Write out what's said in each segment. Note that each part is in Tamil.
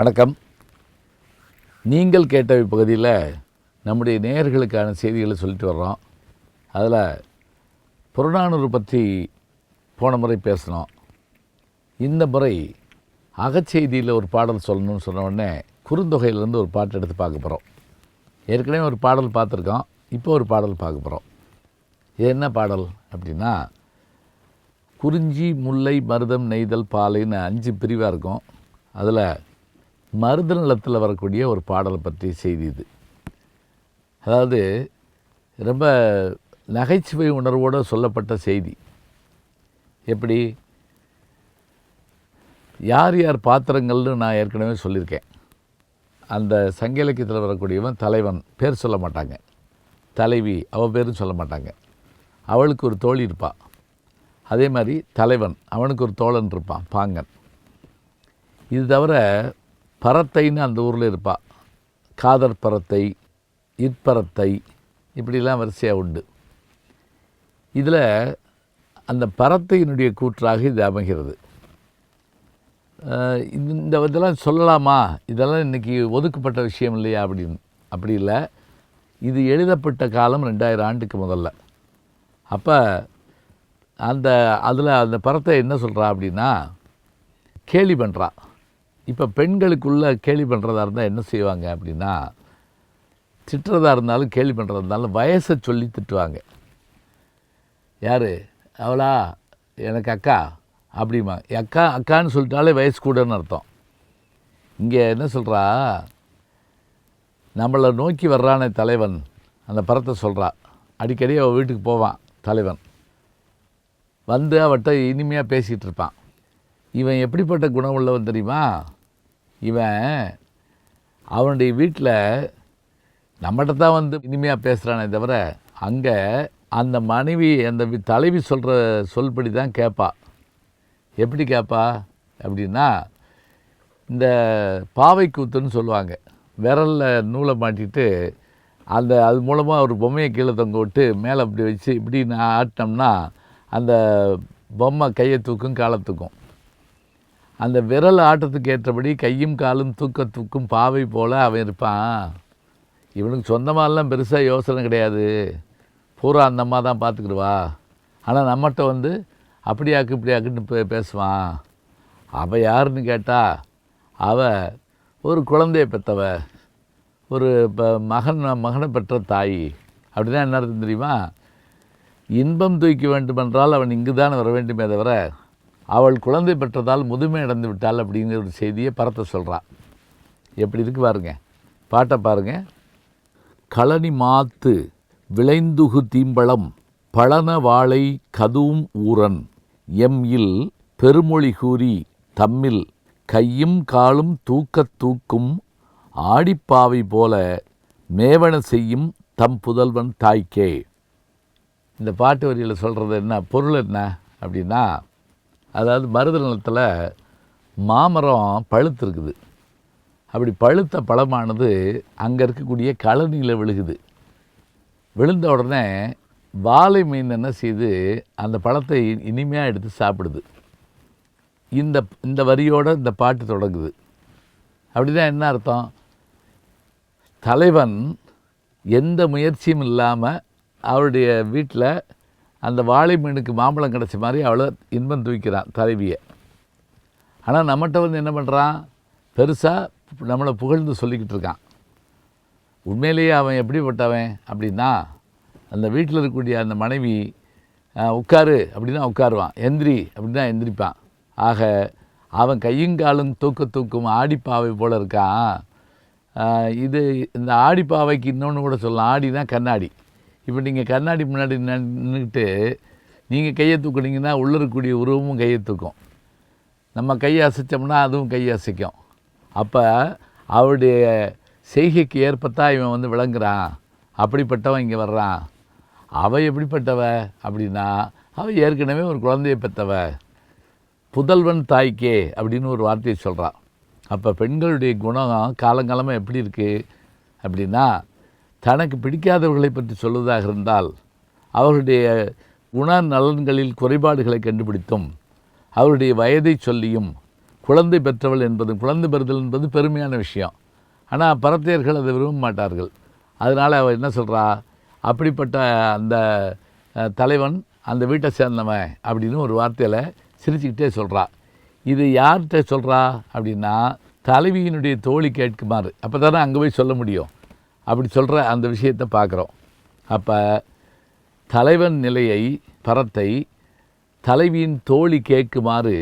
வணக்கம். நீங்கள் கேட்ட பகுதியில் நம்முடைய நேயர்களுக்கான செய்திகளை சொல்லிட்டு வர்றோம். அதில் புறநானூறு பற்றி போன முறை பேசினோம். இந்த முறை அகச்செய்தியில் ஒரு பாடல் சொல்லணும்னு சொன்ன உடனே குறுந்தொகையிலேருந்து ஒரு பாட்டு எடுத்து பார்க்க போகிறோம் ஏற்கனவே ஒரு பாடல் பார்த்துருக்கோம். இப்போ ஒரு பாடல் பார்க்க போகிறோம் இது என்ன பாடல் அப்படின்னா குறிஞ்சி முல்லை மருதம் நெய்தல் பாலைன்னு அஞ்சு பிரிவாக இருக்கும். அதில் மருத நிலத்தில் வரக்கூடிய ஒரு பாடலை பற்றிய செய்தி இது. அதாவது ரொம்ப நகைச்சுவை உணர்வோடு சொல்லப்பட்ட செய்தி. எப்படி? யார் யார் பாத்திரங்கள்னு நான் ஏற்கனவே சொல்லியிருக்கேன். அந்த சங்க இலக்கியத்தில் வரக்கூடியவன் தலைவன் பேர் சொல்ல மாட்டாங்க. தலைவி அவள் பேரும் சொல்ல மாட்டாங்க. அவளுக்கு ஒரு தோழி இருப்பாள் அதே மாதிரி தலைவன் அவனுக்கு ஒரு தோழன் இருப்பான் பாங்கன். இது தவிர பறத்தைன்னு அந்த ஊரில் இருப்பா. காதர் பரத்தை இற்பரத்தை இப்படிலாம் வரிசையாக உண்டு. இதில் அந்த பறத்தையினுடைய கூற்றாக இது அமைகிறது. இந்த இதெல்லாம் சொல்லலாமா? இதெல்லாம் இன்றைக்கி ஒதுக்கப்பட்ட விஷயம் இல்லையா அப்படின்னு. அப்படி இல்லை. இது எழுதப்பட்ட காலம் ரெண்டாயிரம் ஆண்டுக்கு முதல்ல. அப்போ அந்த அதில் அந்த பறத்தை என்ன சொல்கிறா அப்படின்னா கேலி பண்ணுறான் இப்போ பெண்களுக்குள்ளே கேலி பண்ணுறதா இருந்தால் என்ன செய்வாங்க அப்படின்னா திட்டுறதா இருந்தாலும் கேலி பண்ணுறதா இருந்தாலும் வயசை சொல்லி திட்டுவாங்க. யார்? அவளா? எனக்கு அக்கா. அப்படிமா. அக்கா அக்கான்னு சொல்லிட்டாலே வயசு கூடன்னு அர்த்தம். இங்கே என்ன சொல்கிறா நம்மளை நோக்கி வர்றானே தலைவன். அந்த படத்தை சொல்கிறா அடிக்கடி அவள் வீட்டுக்கு போவான் தலைவன். வந்து அவட்ட இனிமையாக பேசிகிட்டு இருப்பான். இவன் எப்படிப்பட்ட குணம் உள்ளவன் தெரியுமா? இவன் அவனுடைய வீட்டில் நம்மகிட்ட தான் வந்து இனிமையாக பேசுகிறானே தவிர அங்கே அந்த மனைவி அந்த தலைவி சொல்கிற சொல்படி தான் கேட்பா எப்படி கேட்பா அப்படின்னா இந்த பாவை கூத்துன்னு சொல்லுவாங்க. விரலில் நூலை மாட்டிட்டு அந்த அது மூலமாக ஒரு பொம்மையை கீழே தொங்க விட்டு மேலே அப்படி வச்சு இப்படி நான் ஆட்டினோம்னா அந்த பொம்மை கையை தூக்கும் காலை தூக்கும். அந்த விரல் ஆட்டத்துக்கு ஏற்றபடி கையும் காலும் தூக்க தூக்கும் பாவை போல் அவன் இருப்பான். இவனுக்கு சொந்தமாலாம் பெருசாக யோசனை கிடையாது. பூரா அந்த அம்மா தான் பார்த்துக்கிடுவா. ஆனால் நம்மகிட்ட வந்து அப்படியாக்கு இப்படியாக்குன்னு பே பேசுவான். அவள் யாருன்னு கேட்டா அவள் ஒரு குழந்தைய பெற்றவ. ஒரு இப்போ மகன் மகனை பெற்ற தாய். அப்படின்னா என்ன அர்த்தம் தெரியுமா? இன்பம் தூக்கி வேண்டுமென்றால் அவன் இங்கு தான் வர வேண்டுமே தவிர அவள் குழந்தை பெற்றதால் முதுமை அடைந்து விட்டாள் அப்படிங்கிற ஒரு செய்தியை பரத்த சொல்கிறான் எப்படி இருக்கு பாருங்க. பாட்டை பாருங்க. களனி மாத்து விளைந்துகு தீம்பளம் பழன வாழை கதூம் ஊரன் எம் இல் பெருமொழி கூறி தம்மில் கையும் காலும் தூக்கத் தூக்கும் ஆடிப்பாவை போல மேவன செய்யும் தம் புதல்வன் தாய்க்கே. இந்த பாட்டு வரியில் சொல்கிறது என்ன? பொருள் என்ன அப்படின்னா அதாவது மருத நிலத்தில் மாமரம் பழுத்து இருக்குது அப்படி பழுத்த பழமானது அங்கே இருக்கக்கூடிய கழனியில் விழுகுது. விழுந்த உடனே வாழை மீன் என்ன செய்து அந்த பழத்தை இனிமையாக எடுத்து சாப்பிடுது. இந்த இந்த வரியோடு இந்த பாட்டு தொடங்குது. அப்படின்னா என்ன அர்த்தம்? தலைவன் எந்த முயற்சியும் இல்லாமல் அவருடைய வீட்டில் அந்த வாழை மீனுக்கு மாம்பழம் கிடச்ச மாதிரி அவளை இன்பம் தூக்கிறான் தலைவியை. ஆனால் நம்மகிட்ட வந்து என்ன பண்ணுறான் பெருசாக நம்மளை புகழ்ந்து சொல்லிக்கிட்டு இருக்கான். உண்மையிலேயே அவன் எப்படிப்பட்டவன் அப்படின்னா அந்த வீட்டில் இருக்கக்கூடிய அந்த மனைவி உட்காரு அப்படின்னா உட்காருவான். எந்திரி அப்படின்னா எந்திரிப்பான். ஆக அவன் கையுங்காலும் தூக்க தூக்கும் ஆடிப்பாவை போல் இருக்கான். இது இந்த ஆடிப்பாவைக்கு இன்னொன்று கூட சொல்லலாம். ஆடினா கண்ணாடி. இப்போ நீங்கள் கண்ணாடி முன்னாடி நின்றுக்கிட்டு நீங்கள் கையை தூக்குனீங்கன்னா உள்ளே இருக்கக்கூடிய உருவமும் கையை தூக்கும். நம்ம கையை அசைச்சோம்னா அதுவும் கையை அசைக்கும். அப்போ அவருடைய செய்கைக்கு ஏற்பத்தான் இவன் வந்து விளங்குறான். அப்படிப்பட்டவன் இங்கே வர்றான். அவள் எப்படிப்பட்டவ? அப்படின்னா அவள் ஏற்கனவே ஒரு குழந்தையை பெற்றவ புதல்வன் தாய்க்கே அப்படின்னு ஒரு வார்த்தையை சொல்கிறான் அப்போ பெண்களுடைய குணம் காலங்காலமாக எப்படி இருக்குது அப்படின்னா தனக்கு பிடிக்காதவர்களை பற்றி சொல்வதாக இருந்தால் அவர்களுடைய குண நலன்களில் குறைபாடுகளை கண்டுபிடித்தும் அவருடைய வயதை சொல்லியும் குழந்தை பெற்றவள் என்பது குழந்தை பெறுதல் என்பது பெருமையான விஷயம். ஆனால் பரத்தையர்கள் அதை விரும்ப மாட்டார்கள். அதனால் அவள் என்ன சொல்கிறா அப்படிப்பட்ட அந்த தலைவன் அந்த வீட்டை சேர்ந்தவன் அப்படின்னு ஒரு வார்த்தையில் சிரிச்சுக்கிட்டே சொல்கிறா இது யார்கிட்ட சொல்கிறா அப்படின்னா தலைவியினுடைய தோழி கேட்குமாறு. அப்போ தானே அங்கே போய் சொல்ல முடியும். அப்படி சொல்கிற அந்த விஷயத்தை பார்க்குறோம். அப்போ தலைவன் நிலையை பரத்தை தலைவியின் தோழி கேட்குமாறு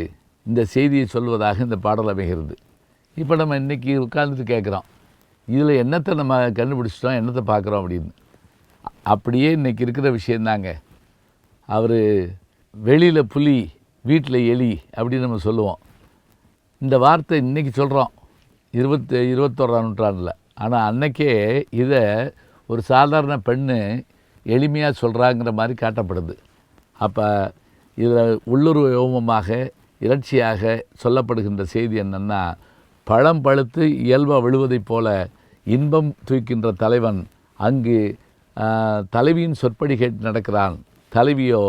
இந்த செய்தியை சொல்வதாக இந்த பாடல் அமைகிறது. இப்போ நம்ம இன்றைக்கி உட்கார்ந்துட்டு கேட்குறோம். இதில் என்னத்தை நம்ம கண்டுபிடிச்சிட்டோம் என்னத்தை பார்க்குறோம் அப்படின்னு. அப்படியே இன்றைக்கி இருக்கிற விஷயந்தாங்க அவர் வெளியில் புலி வீட்டில் எலி அப்படின்னு நம்ம சொல்லுவோம். இந்த வார்த்தை இன்றைக்கி சொல்கிறோம் இருபத்தி இருபத்தோராம் நூற்றாண்டில். ஆனால் அன்னைக்கே இதை ஒரு சாதாரண பெண்ணு எளிமையாக சொல்கிறாங்கிற மாதிரி காட்டப்படுது. அப்போ இதில் உள்ளுருவ யோமமாக இறைச்சியாக சொல்லப்படுகின்ற செய்தி என்னென்னா பழம் பழுத்து இயல்பாக விழுவதைப் போல இன்பம் தூக்கின்ற தலைவன் அங்கு தலைவியின் சொற்படி கேட்டு நடக்கிறான். தலைவியோ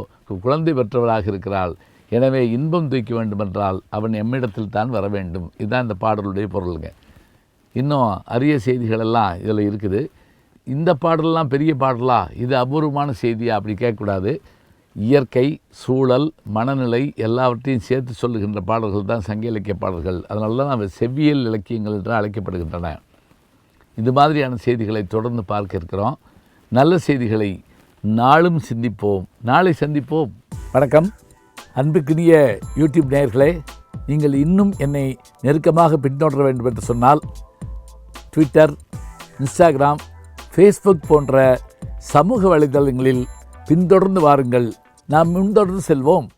குழந்தை பெற்றவராக இருக்கிறாள். எனவே இன்பம் தூக்க வேண்டுமென்றால் அவன் எம்மிடத்தில் தான் வர வேண்டும். இதுதான் இந்த பாடலுடைய பொருளுங்க. இன்னும் அரிய செய்திகளெல்லாம் இதில் இருக்குது. இந்த பாடல்லாம் பெரிய பாடலா? இது அபூர்வமான செய்தியா? அப்படி கேட்கக்கூடாது. இயற்கை சூழல் மனநிலை எல்லாவற்றையும் சேர்த்து சொல்லுகின்ற பாடல்கள் தான் சங்க இலக்கிய பாடல்கள். அதனால தான் அவை செவ்வியல் இலக்கியங்கள் என்று அழைக்கப்படுகின்றன. இது மாதிரியான செய்திகளை தொடர்ந்து பார்க்க இருக்கிறோம். நல்ல செய்திகளை நாளும் சிந்திப்போம். நாளை சந்திப்போம். வணக்கம். அன்புக்குரிய யூடியூப் நேயர்களே நீங்கள் இன்னும் என்னை நெருக்கமாக பின்தொடர வேண்டும் என்று சொன்னால் ட்விட்டர் இன்ஸ்டாகிராம் ஃபேஸ்புக் போன்ற சமூக வலைதளங்களில் பின்தொடர்ந்து வாருங்கள். நாம் முன்தொடர்ந்து செல்வோம்.